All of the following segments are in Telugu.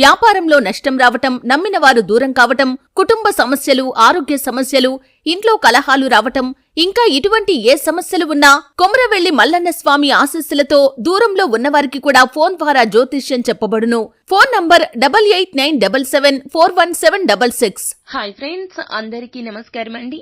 వ్యాపారంలో నష్టం రావటం నమ్మిన వారు దూరం కావటం కుటుంబ సమస్యలు ఆరోగ్య సమస్యలు ఇంట్లో కలహాలు రావటం ఇంకా ఇటువంటి ఏ సమస్యలు ఉన్నా కొమరవెల్లి మల్లన్న స్వామి ఆశస్సులతో దూరంలో ఉన్నవారికి కూడా ఫోన్ ద్వారా జ్యోతిష్యం చెప్పబడును. Phone number double eight nine double seven four one seven double six. Hi friends అందరికీ నమస్కారం అండి.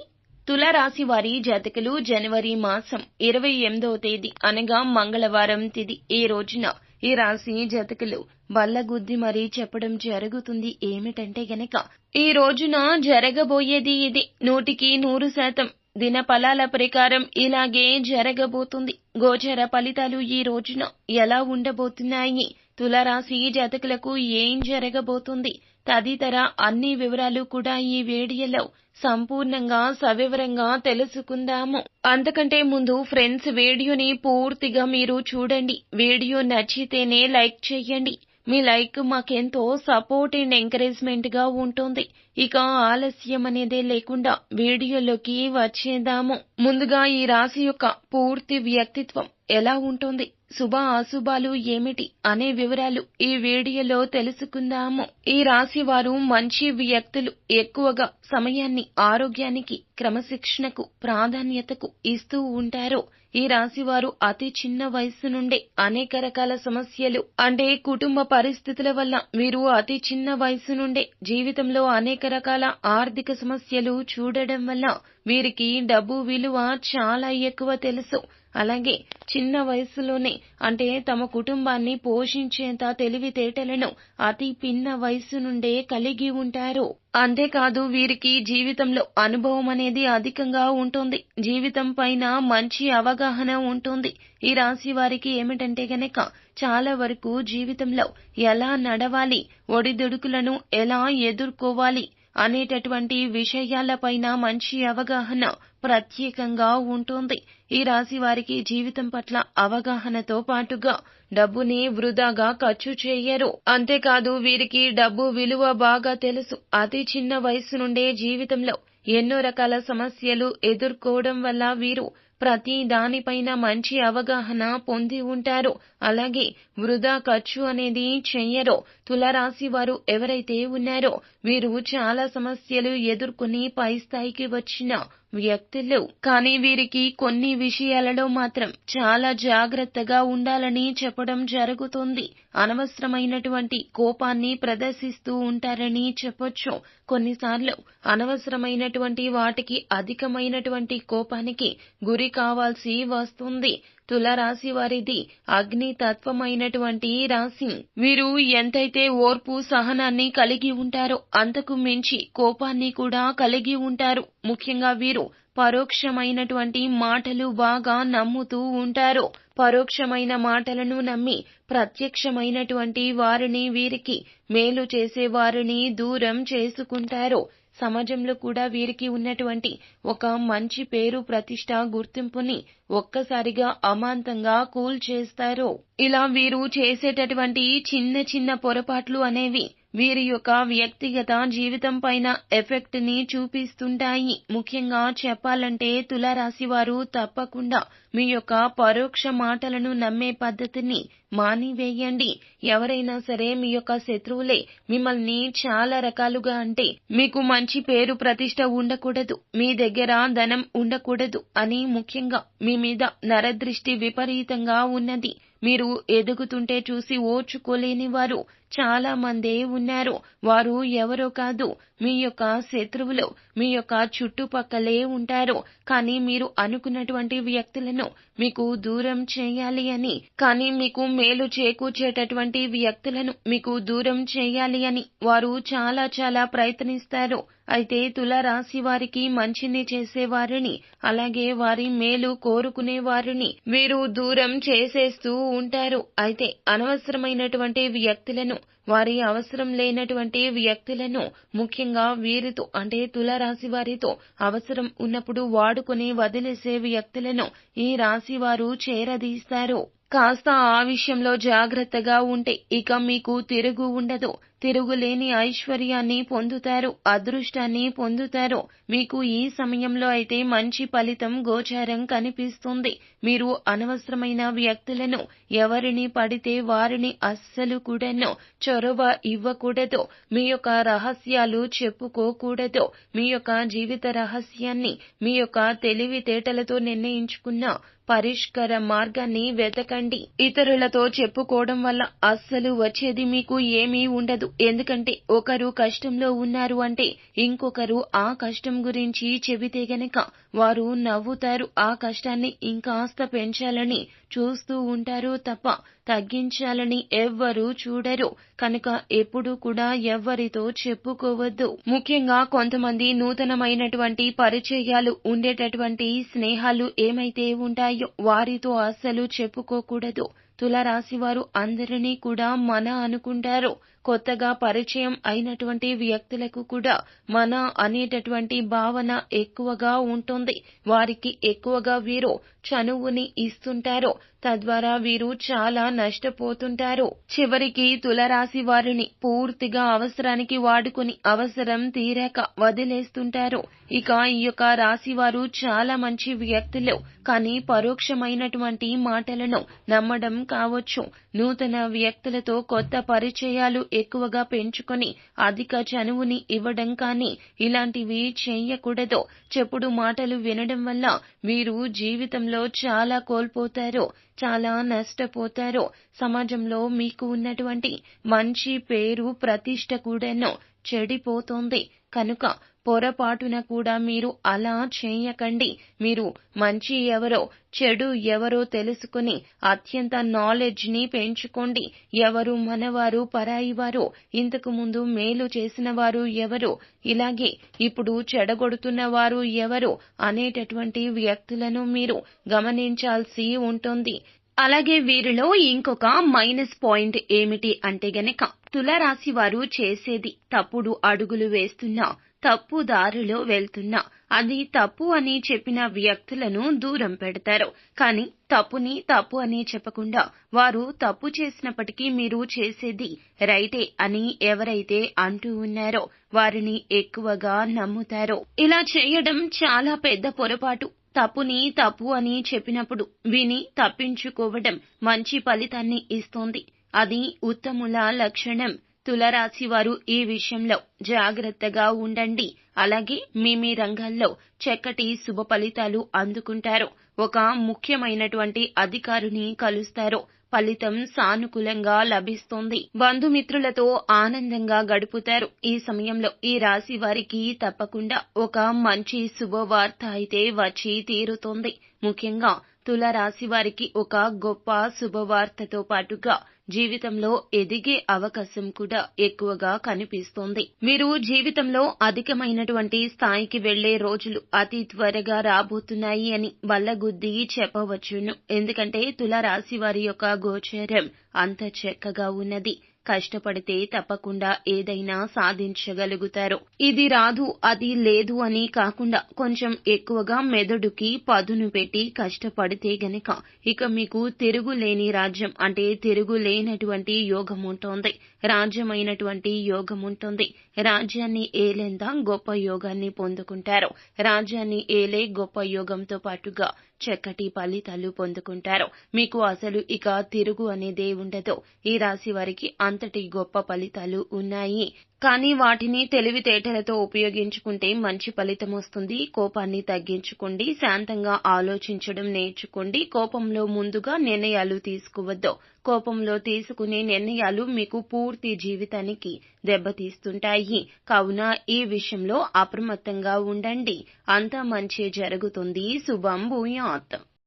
తులరాశి వారి జాతకులు జనవరి మాసం ఇరవై ఎనిమిదవ తేదీ అనగా మంగళవారం తిది. ఈ రోజున? ఈ రాశి జాతకులు బల్లగుద్ది మరీ చెప్పడం జరుగుతుంది ఏమిటంటే గనక ఈ రోజున జరగబోయేది ఇది. నూటికి నూరు శాతం దిన ఫలాల ప్రకారం ఇలాగే జరగబోతుంది. గోచర ఫలితాలు ఈ రోజున ఎలా ఉండబోతున్నాయి? తులరాశి జాతకులకు ఏం జరగబోతుంది? తదితర అన్ని వివరాలు కూడా ఈ వీడియోలో సంపూర్ణంగా సవివరంగా తెలుసుకుందాము. అంతకంటే ముందు ఫ్రెండ్స్ వీడియోని పూర్తిగా మీరు చూడండి. వీడియో నచ్చితేనే లైక్ చేయండి. మీ లైక్ మాకెంతో సపోర్ట్ అండ్ ఎంకరేజ్మెంట్గా ఉంటుంది. ఇక ఆలస్యం అనేదే లేకుండా వీడియోలోకి వచ్చేద్దాము. ముందుగా ఈ రాశి యొక్క పూర్తి వ్యక్తిత్వం ఎలా ఉంటుంది? శుభ అశుభాలు ఏమిటి? అనే వివరాలు ఈ వీడియోలో తెలుసుకుందాము. ఈ రాశి వారు మంచి వ్యక్తులు. ఎక్కువగా సమయాన్ని ఆరోగ్యానికి క్రమశిక్షణకు ప్రాధాన్యతకు ఇస్తూ ఉంటారు. ఈ రాశి వారు అతి చిన్న వయసు నుండే అనేక రకాల సమస్యలు అంటే కుటుంబ పరిస్థితుల వల్ల వీరు అతి చిన్న వయసు నుండే జీవితంలో అనేక రకాల ఆర్థిక సమస్యలు చూడడం వల్ల వీరికి డబ్బు విలువ చాలా ఎక్కువ తెలుసు. అలాగే చిన్న వయసులోనే అంటే తమ కుటుంబాన్ని పోషించేంత తెలివితేటలను అతి పిన్న వయసు నుండే కలిగి ఉంటారు. అంతేకాదు వీరికి జీవితంలో అనుభవం అనేది అధికంగా ఉంటుంది. జీవితం పైన మంచి అవగాహన ఉంటుంది. ఈ రాశి వారికి ఏమిటంటే గనక చాలా వరకు జీవితంలో ఎలా నడవాలి ఒడిదుడుకులను ఎలా ఎదుర్కోవాలి అనేటటువంటి విషయాలపైన మంచి అవగాహన ప్రత్యేకంగా ఉంటుంది. ఈ రాశి వారికి జీవితం పట్ల అవగాహనతో పాటుగా డబ్బుని వృధాగా ఖర్చు చేయరు. అంతేకాదు వీరికి డబ్బు విలువ బాగా తెలుసు. అతి చిన్న వయసు నుండే జీవితంలో ఎన్నో రకాల సమస్యలు ఎదుర్కోవడం వల్ల వీరు ప్రతి దానిపైన మంచి అవగాహన పొంది ఉంటారు. అలాగే వృధా ఖర్చు అనేది చెయ్యరు. తులరాశి వారు ఎవరైతే ఉన్నారో వీరు చాలా సమస్యలు ఎదుర్కొని పై స్థాయికి వచ్చిన వ్యక్తులు. కానీ వీరికి కొన్ని విషయాలలో మాత్రం చాలా జాగ్రత్తగా ఉండాలని చెప్పడం జరుగుతుంది. అనవసరమైనటువంటి కోపాన్ని ప్రదర్శిస్తూ ఉంటారని చెప్పొచ్చు. కొన్నిసార్లు అనవసరమైనటువంటి వాటికి అధికమైనటువంటి కోపానికి గురి కావాల్సి వస్తుంది. తులరాశి వారిది అగ్ని తత్వమైనటువంటి రాశి. వీరు ఎంతైతే ఓర్పు సహనాన్ని కలిగి ఉంటారో అంతకు మించి కోపాన్ని కూడా కలిగి ఉంటారు. ముఖ్యంగా వీరు పరోక్షమైనటువంటి మాటలు బాగా నమ్ముతూ ఉంటారు. పరోక్షమైన మాటలను నమ్మి ప్రత్యక్షమైనటువంటి వారిని వీరికి మేలు చేసే వారిని దూరం చేసుకుంటారు. సమాజంలో కూడా వీరికి ఉన్నటువంటి ఒక మంచి పేరు ప్రతిష్ట గుర్తింపుని ఒక్కసారిగా అమాంతంగా కూల్ చేస్తారు ఇలా వీరు చేసేటటువంటి చిన్న చిన్న పొరపాట్లు అనేవి వీరి యొక్క వ్యక్తిగత జీవితం పైన ఎఫెక్ట్ని చూపిస్తుంటాయి. ముఖ్యంగా చెప్పాలంటే తులారాశి వారు తప్పకుండా మీ యొక్క పరోక్ష మాటలను నమ్మే పద్ధతిని మానివేయండి. ఎవరైనా సరే మీ యొక్క శత్రువులే మిమ్మల్ని చాలా రకాలుగా అంటే మీకు మంచి పేరు ప్రతిష్ట ఉండకూడదు మీ దగ్గర ధనం ఉండకూడదు అని ముఖ్యంగా మీ మీద నరదృష్టి విపరీతంగా ఉన్నది. మీరు ఎదుగుతుంటే చూసి ఓర్చుకోలేని వారు చాలా మందే ఉన్నారు. వారు ఎవరో కాదు మీ యొక్క శత్రువులు మీ యొక్క చుట్టుపక్కలే ఉంటారు. కానీ మీరు అనుకున్నటువంటి వ్యక్తులను మీకు దూరం చేయాలి అని కానీ మీకు మేలు చేకూర్చేటటువంటి వ్యక్తులను మీకు దూరం చేయాలి అని వారు చాలా చాలా ప్రయత్నిస్తారు. అయితే తులరాశి వారికి మంచిని చేసేవారిని అలాగే వారి మేలు కోరుకునే వారిని వీరు దూరం చేసేస్తూ ఉంటారు. అయితే అనవసరమైనటువంటి వ్యక్తులను వారి అవసరం లేనటువంటి వ్యక్తులను ముఖ్యంగా వీరితో అంటే తులరాశి వారితో అవసరం ఉన్నప్పుడు వాడుకొని వదిలేసే వ్యక్తులను ఈ రాశి వారు చేరదీస్తారు. కాస్త ఆ విషయంలో జాగ్రత్తగా ఉంటే ఇక మీకు తిరుగు ఉండదు. తిరుగులేని ఐశ్వర్యాన్ని పొందుతారు అదృష్టాన్ని పొందుతారు. మీకు ఈ సమయంలో అయితే మంచి ఫలితం గోచారం కనిపిస్తుంది. మీరు అనవసరమైన వ్యక్తులను ఎవరిని పడితే వారిని అస్సలు కూడాను చొరవ ఇవ్వకూడదు. మీ యొక్క రహస్యాలు చెప్పుకోకూడదు. మీ యొక్క జీవిత రహస్యాన్ని మీ యొక్క తెలివితేటలతో నిర్ణయించుకున్న పరిష్కార మార్గాన్ని వెతకండి. ఇతరులతో చెప్పుకోవడం వల్ల అస్సలు వచ్చేది మీకు ఏమీ ఉండదు. ఎందుకంటే ఒకరు కష్టంలో ఉన్నారు అంటే ఇంకొకరు ఆ కష్టం గురించి చెబితే గనక వారు నవ్వుతారు ఆ కష్టాన్ని ఇంకాస్త పెంచాలని చూస్తూ ఉంటారు తప్ప తగ్గించాలని ఎవ్వరూ చూడరు. కనుక ఎప్పుడు కూడా ఎవ్వరితో చెప్పుకోవద్దు. ముఖ్యంగా కొంతమంది నూతనమైనటువంటి పరిచయాలు ఉండేటటువంటి స్నేహాలు ఏమైతే ఉంటాయో వారితో అస్సలు చెప్పుకోకూడదు. తులరాశివారు అందరినీ కూడా మన అనుకుంటారు. కొత్తగా పరిచయం అయినటువంటి వ్యక్తులకు కూడా మన అనేటటువంటి భావన ఎక్కువగా ఉంటుంది. వారికి ఎక్కువగా వీరు చనువుని ఇస్తుంటారు. తద్వారా వీరు చాలా నష్టపోతుంటారు. చివరికి తులరాశి వారిని పూర్తిగా అవసరానికి వాడుకుని అవసరం తీరాక వదిలేస్తుంటారు. ఇక ఈ యొక్క రాశి వారు చాలా మంచి వ్యక్తులు. కానీ పరోక్షమైనటువంటి మాటలను నమ్మడం కావచ్చు. నూతన వ్యక్తులతో కొత్త పరిచయాలు ఎక్కువగా పెంచుకొని అధిక చనువుని ఇవ్వడం కానీ ఇలాంటివి చేయకూడదు చెప్పుడు మాటలు వినడం వల్ల మీరు జీవితంలో చాలా కోల్పోతారు చాలా నష్టపోతారు. సమాజంలో మీకు ఉన్నటువంటి మంచి పేరు ప్రతిష్ట కూడాను చెడిపోతోంది. కనుక పొరపాటున కూడా మీరు అలా చేయకండి. మీరు మంచి ఎవరో చెడు ఎవరో తెలుసుకుని అత్యంత నాలెడ్జ్ని పెంచుకోండి. ఎవరు మనవారు పరాయి వారు ఇంతకు ముందు మేలు చేసిన వారు ఎవరు ఇలాగే ఇప్పుడు చెడగొడుతున్న వారు ఎవరు అనేటటువంటి వ్యక్తులను మీరు గమనించాల్సి ఉంటుంది. అలాగే వీరిలో ఇంకొక మైనస్ పాయింట్ ఏమిటి అంటే గనక తులరాశి వారు చేసేది తప్పుడు అడుగులు వేస్తున్నా తప్పు దారిలో వెళ్తున్నా. అది తప్పు అని చెప్పిన వ్యక్తులను దూరం పెడతారు. కానీ తప్పుని తప్పు అని చెప్పకుండా వారు తప్పు చేసినప్పటికీ మీరు చేసేది రైటే అని ఎవరైతే అంటూ ఉన్నారో వారిని ఎక్కువగా నమ్ముతారో. ఇలా చేయడం చాలా పెద్ద పొరపాటు. తప్పుని తప్పు అని చెప్పినప్పుడు విని తప్పించుకోవడం మంచి ఫలితాన్ని ఇస్తోంది. అది ఉత్తముల లక్షణం. తులరాశి వారు ఈ విషయంలో జాగ్రత్తగా ఉండండి. అలాగే మీ మీ రంగాల్లో చక్కటి శుభ ఫలితాలు అందుకుంటారు. ఒక ముఖ్యమైనటువంటి అధికారిని కలుస్తారు. ఫలితం సానుకూలంగా లభిస్తుంది. బంధుమిత్రులతో ఆనందంగా గడుపుతారు. ఈ సమయంలో ఈ రాశి వారికి తప్పకుండా ఒక మంచి శుభవార్త అయితే వచ్చి తీరుతుంది. ముఖ్యంగా తుల రాశి వారికి ఒక గొప్ప శుభవార్తతో పాటుగా జీవితంలో ఎదిగే అవకాశం కూడా ఎక్కువగా కనిపిస్తోంది. మీరు జీవితంలో అధికమైనటువంటి స్థాయికి వెళ్ళే రోజులు అతి త్వరగా రాబోతున్నాయి అని వల్లగుద్ది చెప్పవచ్చును. ఎందుకంటే తుల రాశి వారి యొక్క గోచరం అంత చక్కగా ఉన్నది. కష్టపడితే తప్పకుండా ఏదైనా సాధించగలుగుతారు. ఇది రాదు అది లేదు అని కాకుండా కొంచెం ఎక్కువగా మెదడుకి పదును పెట్టి కష్టపడితే గనక ఇక మీకు తిరుగులేని రాజ్యం అంటే తిరుగులేనటువంటి యోగం ఉంటుంది. రాజ్యమైనటువంటి యోగం ఉంటుంది రాజ్యాన్ని ఏలేందా గొప్ప యోగాన్ని పొందుకుంటారు. రాజ్యాన్ని ఏలే గొప్ప యోగంతో పాటుగా చక్కటి ఫలితాలు పొందుకుంటారు. మీకు అసలు ఇక తిరుగు అనేదే ఉండదు. ఈ రాశి వారికి అంతటి గొప్ప ఫలితాలు ఉన్నాయి. కానీ వాటిని తెలివితేటలతో ఉపయోగించుకుంటే మంచి ఫలితం వస్తుంది. కోపాన్ని తగ్గించుకోండి. శాంతంగా ఆలోచించడం నేర్చుకోండి. కోపంలో ముందుగా నిర్ణయాలు తీసుకోవద్దు. కోపంలో తీసుకునే నిర్ణయాలు మీకు పూర్తి జీవితానికి దెబ్బతీస్తుంటాయి. కావున ఈ విషయంలో అప్రమత్తంగా ఉండండి. అంతా మంచి జరుగుతుంది. శుభం భూయాత్.